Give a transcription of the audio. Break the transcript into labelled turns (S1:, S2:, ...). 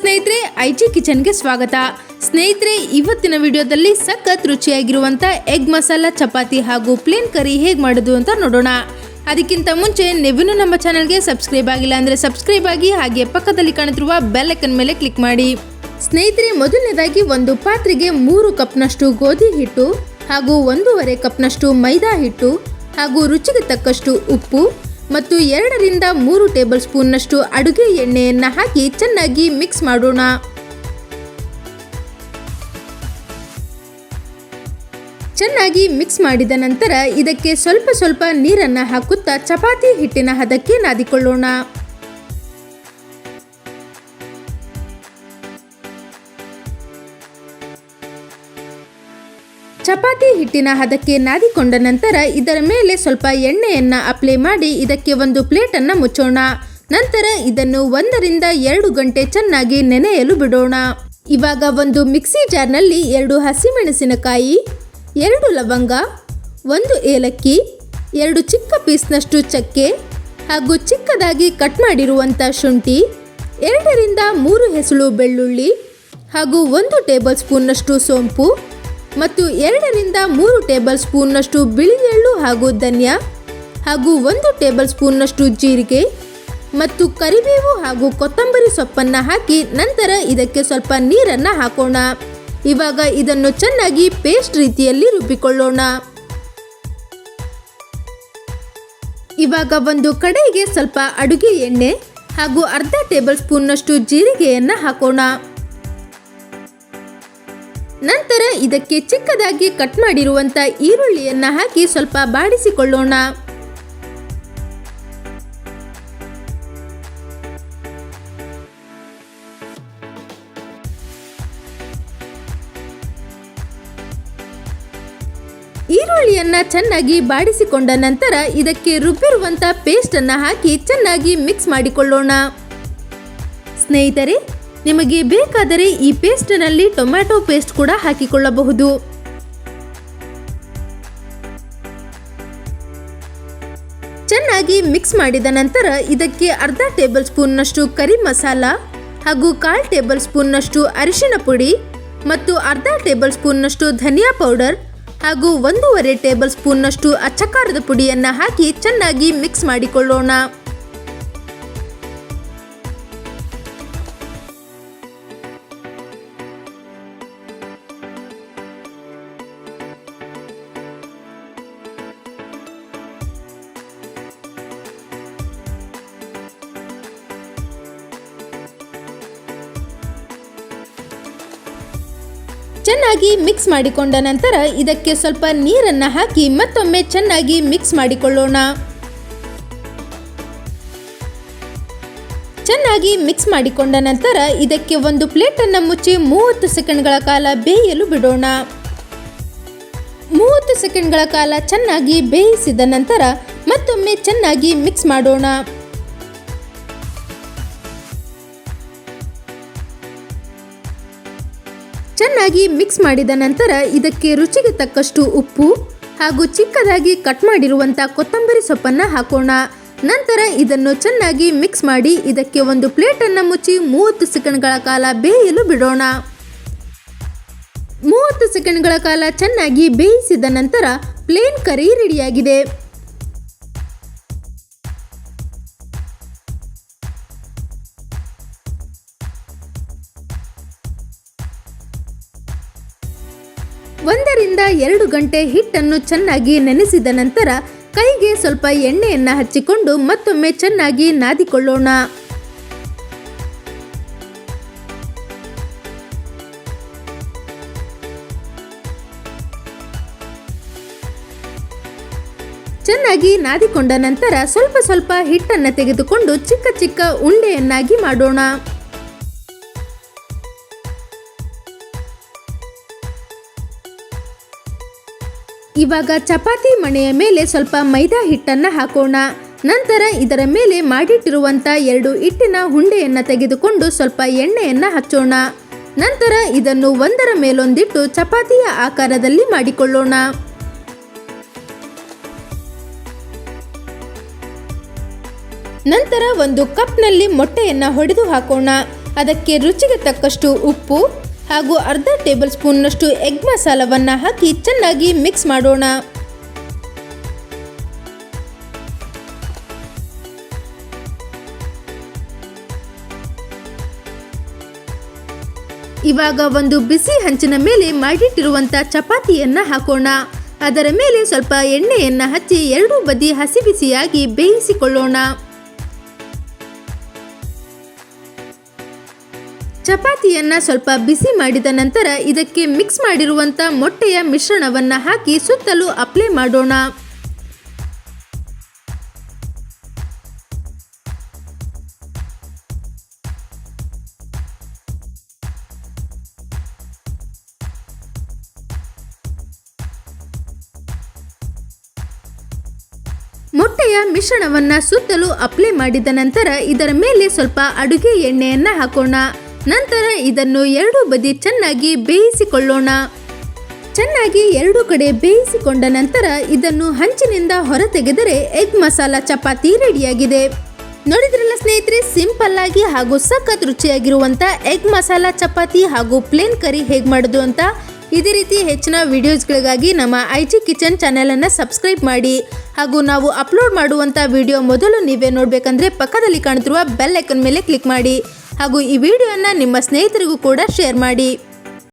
S1: ಸ್ನೇಹಿತರೆ. ಐಜಿ ಕಿಚನ್ಗೆ ಸ್ವಾಗತ. ಸ್ನೇಹಿತರೆ, ಇವತ್ತಿನ ವಿಡಿಯೋದಲ್ಲಿ ಸಖತ್ ರುಚಿಯಾಗಿರುವಂತ ಎಗ್ ಮಸಾಲ ಚಪಾತಿ ಹಾಗೂ ಪ್ಲೇನ್ ಕರಿ ಹೇಗೆ ಮಾಡೋದು ಅಂತ ನೋಡೋಣ. ಅದಕ್ಕಿಂತ ಮುಂಚೆ ನೀವಿನ್ನೂ ನಮ್ಮ ಚಾನಲ್ಗೆ ಸಬ್ಸ್ಕ್ರೈಬ್ ಆಗಿಲ್ಲ ಅಂದರೆ ಸಬ್ಸ್ಕ್ರೈಬ್ ಆಗಿ ಹಾಗೆ ಪಕ್ಕದಲ್ಲಿ ಕಾಣುತ್ತಿರುವ ಬೆಲ್ ಐಕನ್ ಮೇಲೆ ಕ್ಲಿಕ್ ಮಾಡಿ. ಸ್ನೇಹಿತರೆ, ಮೊದಲನೇದಾಗಿ ಒಂದು ಪಾತ್ರೆಗೆ ಮೂರು ಕಪ್ನಷ್ಟು ಗೋಧಿ ಹಿಟ್ಟು ಹಾಗೂ ಒಂದೂವರೆ ಕಪ್ನಷ್ಟು ಮೈದಾ ಹಿಟ್ಟು ಹಾಗೂ ರುಚಿಗೆ ತಕ್ಕಷ್ಟು ಉಪ್ಪು ಮತ್ತು ಎರಡರಿಂದ ಮೂರು ಟೇಬಲ್ ಸ್ಪೂನ್ನಷ್ಟು ಅಡುಗೆ ಎಣ್ಣೆಯನ್ನು ಹಾಕಿ ಚೆನ್ನಾಗಿ ಮಿಕ್ಸ್ ಮಾಡೋಣ. ಚೆನ್ನಾಗಿ ಮಿಕ್ಸ್ ಮಾಡಿದ ನಂತರ ಇದಕ್ಕೆ ಸ್ವಲ್ಪ ಸ್ವಲ್ಪ ನೀರನ್ನು ಹಾಕುತ್ತಾ ಚಪಾತಿ ಹಿಟ್ಟಿನ ಹದಕ್ಕೆ ನಾದಿಕೊಳ್ಳೋಣ. ಚಪಾತಿ ಹಿಟ್ಟಿನ ಹದಕ್ಕೆ ನಾದಿಕೊಂಡ ನಂತರ ಇದರ ಮೇಲೆ ಸ್ವಲ್ಪ ಎಣ್ಣೆಯನ್ನು ಅಪ್ಲೈ ಮಾಡಿ ಇದಕ್ಕೆ ಒಂದು ಪ್ಲೇಟನ್ನು ಮುಚ್ಚೋಣ. ನಂತರ ಇದನ್ನು ಒಂದರಿಂದ ಎರಡು ಗಂಟೆ ಚೆನ್ನಾಗಿ ನೆನೆಯಲು ಬಿಡೋಣ. ಇವಾಗ ಒಂದು ಮಿಕ್ಸಿ ಜಾರ್ನಲ್ಲಿ ಎರಡು ಹಸಿಮೆಣಸಿನಕಾಯಿ, ಎರಡು ಲವಂಗ, ಒಂದು ಏಲಕ್ಕಿ, ಎರಡು ಚಿಕ್ಕ ಪೀಸ್ನಷ್ಟು ಚಕ್ಕೆ ಹಾಗೂ ಚಿಕ್ಕದಾಗಿ ಕಟ್ ಮಾಡಿರುವಂಥ ಶುಂಠಿ, ಎರಡರಿಂದ ಮೂರು ಹೆಸಳು ಬೆಳ್ಳುಳ್ಳಿ ಹಾಗೂ ಒಂದು ಟೇಬಲ್ ಸ್ಪೂನ್ನಷ್ಟು ಸೋಂಪು ಮತ್ತು ಎರಡರಿಂದ ಮೂರು ಟೇಬಲ್ ಸ್ಪೂನ್ನಷ್ಟು ಬಿಳಿ ಎಳ್ಳು ಹಾಗೂ ಧನ್ಯ ಹಾಗೂ ಒಂದು ಟೇಬಲ್ ಸ್ಪೂನ್ನಷ್ಟು ಜೀರಿಗೆ ಮತ್ತು ಕರಿಬೇವು ಹಾಗೂ ಕೊತ್ತಂಬರಿ ಸೊಪ್ಪನ್ನು ಹಾಕಿ ನಂತರ ಇದಕ್ಕೆ ಸ್ವಲ್ಪ ನೀರನ್ನು ಹಾಕೋಣ. ಇವಾಗ ಇದನ್ನು ಚೆನ್ನಾಗಿ ಪೇಸ್ಟ್ ರೀತಿಯಲ್ಲಿ ರುಬ್ಬಿಕೊಳ್ಳೋಣ. ಇವಾಗ ಒಂದು ಕಡೆಗೆ ಸ್ವಲ್ಪ ಅಡುಗೆ ಎಣ್ಣೆ ಹಾಗೂ ಅರ್ಧ ಟೇಬಲ್ ಸ್ಪೂನ್ನಷ್ಟು ಜೀರಿಗೆಯನ್ನು ಹಾಕೋಣ. ನಂತರ ಇದಕ್ಕೆ ಚಿಕ್ಕದಾಗಿ ಕಟ್ ಮಾಡಿರುವಂತ ಈರುಳ್ಳಿಯನ್ನ ಹಾಕಿ ಸ್ವಲ್ಪ ಬಾಡಿಸಿಕೊಳ್ಳೋಣ. ಈರುಳ್ಳಿಯನ್ನ ಚೆನ್ನಾಗಿ ಬಾಡಿಸಿಕೊಂಡ ನಂತರ ಇದಕ್ಕೆ ರುಬ್ಬಿರುವಂತ ಪೇಸ್ಟ್ ಅನ್ನ ಹಾಕಿ ಚೆನ್ನಾಗಿ ಮಿಕ್ಸ್ ಮಾಡಿಕೊಳ್ಳೋಣ. ಸ್ನೇಹಿತರೆ ನಿಮಗೆ ಬೇಕಾದರೆ ಈ ಪೇಸ್ಟ್ನಲ್ಲಿ ಟೊಮ್ಯಾಟೊ ಪೇಸ್ಟ್ ಕೂಡ ಹಾಕಿಕೊಳ್ಳಬಹುದು. ಚೆನ್ನಾಗಿ ಮಿಕ್ಸ್ ಮಾಡಿದ ನಂತರ ಇದಕ್ಕೆ ಅರ್ಧ ಟೇಬಲ್ ಸ್ಪೂನ್ನಷ್ಟು ಕರಿ ಮಸಾಲ ಹಾಗೂ ಕಾಲು ಟೇಬಲ್ ಸ್ಪೂನ್ನಷ್ಟು ಅರಿಶಿನ ಪುಡಿ ಮತ್ತು ಅರ್ಧ ಟೇಬಲ್ ಸ್ಪೂನ್ನಷ್ಟು ಧನಿಯಾ ಪೌಡರ್ ಹಾಗೂ ಒಂದೂವರೆ ಟೇಬಲ್ ಸ್ಪೂನ್ನಷ್ಟು ಅಚ್ಚಕಾರದ ಪುಡಿಯನ್ನು ಹಾಕಿ ಚೆನ್ನಾಗಿ ಮಿಕ್ಸ್ ಮಾಡಿಕೊಳ್ಳೋಣ. ಚೆನ್ನಾಗಿ ಮಿಕ್ಸ್ ಮಾಡಿಕೊಂಡ ನಂತರ ಇದಕ್ಕೆ ಸ್ವಲ್ಪ ನೀರನ್ನು ಹಾಕಿ ಮತ್ತೊಮ್ಮೆ ಚೆನ್ನಾಗಿ ಮಿಕ್ಸ್ ಮಾಡಿಕೊಳ್ಳೋಣ. ಚೆನ್ನಾಗಿ ಮಿಕ್ಸ್ ಮಾಡಿಕೊಂಡ ನಂತರ ಇದಕ್ಕೆ ಒಂದು ಪ್ಲೇಟನ್ನು ಮುಚ್ಚಿ ಮೂವತ್ತು ಸೆಕೆಂಡ್ಗಳ ಕಾಲ ಬೇಯಲು ಬಿಡೋಣ. ಮೂವತ್ತು ಸೆಕೆಂಡ್ಗಳ ಕಾಲ ಚೆನ್ನಾಗಿ ಬೇಯಿಸಿದ ನಂತರ ಮತ್ತೊಮ್ಮೆ ಚೆನ್ನಾಗಿ ಮಿಕ್ಸ್ ಮಾಡೋಣ. ಚೆನ್ನಾಗಿ ಮಿಕ್ಸ್ ಮಾಡಿದ ನಂತರ ಇದಕ್ಕೆ ರುಚಿಗೆ ತಕ್ಕಷ್ಟು ಉಪ್ಪು ಹಾಗೂ ಚಿಕ್ಕದಾಗಿ ಕಟ್ ಮಾಡಿರುವಂಥ ಕೊತ್ತಂಬರಿ ಸೊಪ್ಪನ್ನು ಹಾಕೋಣ. ನಂತರ ಇದನ್ನು ಚೆನ್ನಾಗಿ ಮಿಕ್ಸ್ ಮಾಡಿ ಇದಕ್ಕೆ ಒಂದು ಪ್ಲೇಟನ್ನು ಮುಚ್ಚಿ ಮೂವತ್ತು ಸೆಕೆಂಡ್ಗಳ ಕಾಲ ಬೇಯಲು ಬಿಡೋಣ. ಮೂವತ್ತು ಸೆಕೆಂಡ್ಗಳ ಕಾಲ ಚೆನ್ನಾಗಿ ಬೇಯಿಸಿದ ನಂತರ ಪ್ಲೇನ್ ಕರಿ ರೆಡಿಯಾಗಿದೆ. ಒಂದರಿಂದ ಎರಡು ಗಂಟೆ ಹಿಟ್ಟನ್ನು ಚೆನ್ನಾಗಿ ನೆನೆಸಿದ ನಂತರ ಕೈಗೆ ಸ್ವಲ್ಪ ಎಣ್ಣೆಯನ್ನು ಹಚ್ಚಿಕೊಂಡು ಮತ್ತೊಮ್ಮೆ ಚೆನ್ನಾಗಿ ನಾದಿಕೊಳ್ಳೋಣ. ಚೆನ್ನಾಗಿ ನಾದಿಕೊಂಡ ನಂತರ ಸ್ವಲ್ಪ ಸ್ವಲ್ಪ ಹಿಟ್ಟನ್ನು ತೆಗೆದುಕೊಂಡು ಚಿಕ್ಕ ಚಿಕ್ಕ ಉಂಡೆಯನ್ನಾಗಿ ಮಾಡೋಣ. ಇವಾಗ ಚಪಾತಿ ಮಣೆಯ ಮೇಲೆ ಸ್ವಲ್ಪ ಮೈದಾ ಹಿಟ್ಟನ್ನು ಹಾಕೋಣ. ನಂತರ ಇದರ ಮೇಲೆ ಮಾಡಿಟ್ಟಿರುವಂಥ ಎರಡು ಹಿಟ್ಟಿನ ಹುಂಡೆಯನ್ನು ತೆಗೆದುಕೊಂಡು ಸ್ವಲ್ಪ ಎಣ್ಣೆಯನ್ನು ಹಚ್ಚೋಣ. ನಂತರ ಇದನ್ನು ಒಂದರ ಮೇಲೊಂದಿಟ್ಟು ಚಪಾತಿಯ ಆಕಾರದಲ್ಲಿ ಮಾಡಿಕೊಳ್ಳೋಣ. ನಂತರ ಒಂದು ಕಪ್ನಲ್ಲಿ ಮೊಟ್ಟೆಯನ್ನು ಹೊಡೆದು ಹಾಕೋಣ. ಅದಕ್ಕೆ ರುಚಿಗೆ ತಕ್ಕಷ್ಟು ಉಪ್ಪು ಹಾಗೂ ಅರ್ಧ ಟೇಬಲ್ ಸ್ಪೂನ್ನಷ್ಟು ಎಗ್ ಮಸಾಲವನ್ನು ಹಾಕಿ ಚೆನ್ನಾಗಿ ಮಿಕ್ಸ್ ಮಾಡೋಣ. ಇವಾಗ ಒಂದು ಬಿಸಿ ಹಂಚಿನ ಮೇಲೆ ಮಾಡಿಟ್ಟಿರುವಂಥ ಚಪಾತಿಯನ್ನ ಹಾಕೋಣ. ಅದರ ಮೇಲೆ ಸ್ವಲ್ಪ ಎಣ್ಣೆಯನ್ನ ಹಚ್ಚಿ ಎರಡೂ ಬದಿ ಹಸಿ ಬಿಸಿಯಾಗಿ ಬೇಯಿಸಿಕೊಳ್ಳೋಣ. ಚಪಾತಿಯನ್ನ ಸ್ವಲ್ಪ ಬಿಸಿ ಮಾಡಿದ ನಂತರ ಇದಕ್ಕೆ ಮಿಕ್ಸ್ ಮಾಡಿರುವಂತ ಮೊಟ್ಟೆಯ ಮಿಶ್ರಣವನ್ನ ಹಾಕಿ ಸುತ್ತಲೂ ಅಪ್ಲೈ ಮಾಡೋಣ. ಮೊಟ್ಟೆಯ ಮಿಶ್ರಣವನ್ನ ಸುತ್ತಲೂ ಅಪ್ಲೈ ಮಾಡಿದ ನಂತರ ಇದರ ಮೇಲೆ ಸ್ವಲ್ಪ ಅಡುಗೆ ಎಣ್ಣೆಯನ್ನ ಹಾಕೋಣ. ನಂತರ ಇದನ್ನು ಎರಡು ಬದಿ ಚೆನ್ನಾಗಿ ಬೇಯಿಸಿಕೊಳ್ಳೋಣ. ಚೆನ್ನಾಗಿ ಎರಡು ಕಡೆ ಬೇಯಿಸಿಕೊಂಡ ನಂತರ ಇದನ್ನು ಹಂಚಿನಿಂದ ಹೊರತೆಗೆದರೆ ಎಗ್ ಮಸಾಲ ಚಪಾತಿ ರೆಡಿಯಾಗಿದೆ. ನೋಡಿದ್ರಲ್ಲ ಸ್ನೇಹಿತರೆ, ಸಿಂಪಲ್ ಆಗಿ ಹಾಗೂ ಸಖತ್ ರುಚಿಯಾಗಿರುವಂತ ಎಗ್ ಮಸಾಲ ಚಪಾತಿ ಹಾಗೂ ಪ್ಲೇನ್ ಕರಿ ಹೇಗೆ ಮಾಡೋದು ಅಂತ ಇದೇ ರೀತಿ ಹೆಚ್ಚಿನ ವಿಡಿಯೋಸ್ಗಳಿಗಾಗಿ ನಮ್ಮ ಐ ಜಿ ಕಿಚನ್ ಚಾನೆಲನ್ನು ಸಬ್ಸ್ಕ್ರೈಬ್ ಮಾಡಿ. ಹಾಗೂ ನಾವು ಅಪ್ಲೋಡ್ ಮಾಡುವಂಥ ವಿಡಿಯೋ ಮೊದಲು ನೀವೇ ನೋಡಬೇಕಂದ್ರೆ ಪಕ್ಕದಲ್ಲಿ ಕಾಣುತ್ತಿರುವ ಬೆಲ್ ಐಕನ್ ಮೇಲೆ ಕ್ಲಿಕ್ ಮಾಡಿ. ಹಾಗೂ ಈ ವಿಡಿಯೋನ ನಿಮ್ಮ ಸ್ನೇಹಿತರಿಗೂ ಕೂಡ ಶೇರ್ ಮಾಡಿ.